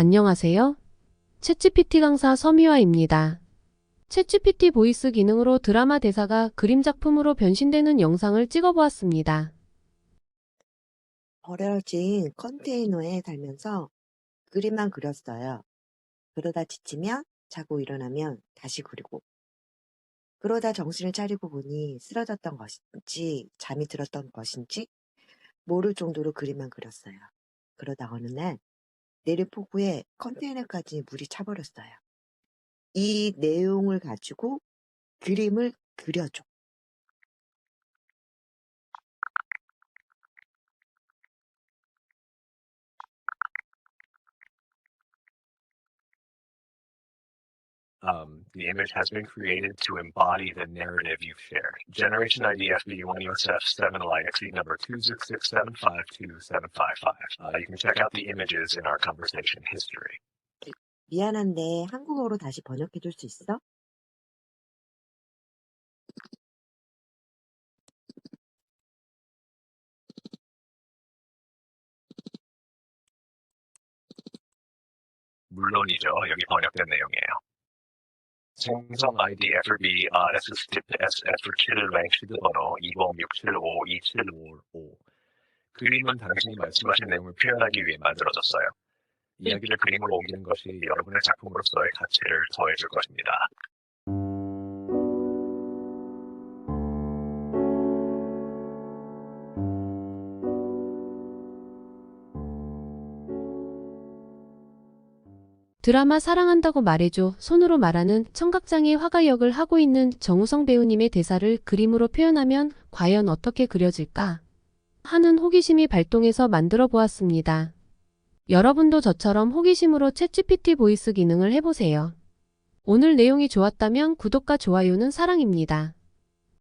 안녕하세요. 챗GPT 강사 서미화입니다. 챗GPT 보이스 기능으로 드라마 대사가 그림 작품으로 변신되는 영상을 찍어보았습니다. 버려진 컨테이너에 살면서 그림만 그렸어요. 그러다 지치면 자고 일어나면 다시 그리고. 그러다 정신을 차리고 보니 쓰러졌던 것인지 잠이 들었던 것인지 모를 정도로 그림만 그렸어요. 그러다 어느 날 내리포구에 컨테이너까지 물이 차버렸어요. 이 내용을 가지고 그림을 그려줘. Um, the image has been created to embody the narrative you've shared. Generation ID FB1USF 7LIXE number 266752755. Uh, you can check out the images in our conversation history. 미안한데 한국어로 다시 번역해 줄 수 있어? 물론이죠. 여기 번역된 내용이에요. 생성 ID FB 아, SSTIP SF7 랭시드 번호 206752755 그림은 당신이 말씀하신 내용을 표현하기 위해 만들어졌어요. 이야기를 그림으로 옮기는 것이 여러분의 작품으로서의 가치를 더해줄 것입니다. 드라마 사랑한다고 말해줘 손으로 말하는 청각장애 화가 역을 하고 있는 정우성 배우님의 대사를 그림으로 표현하면 과연 어떻게 그려질까? 하는 호기심이 발동해서 만들어 보았습니다. 여러분도 저처럼 호기심으로 챗GPT 보이스 기능을 해보세요. 오늘 내용이 좋았다면 구독과 좋아요는 사랑입니다.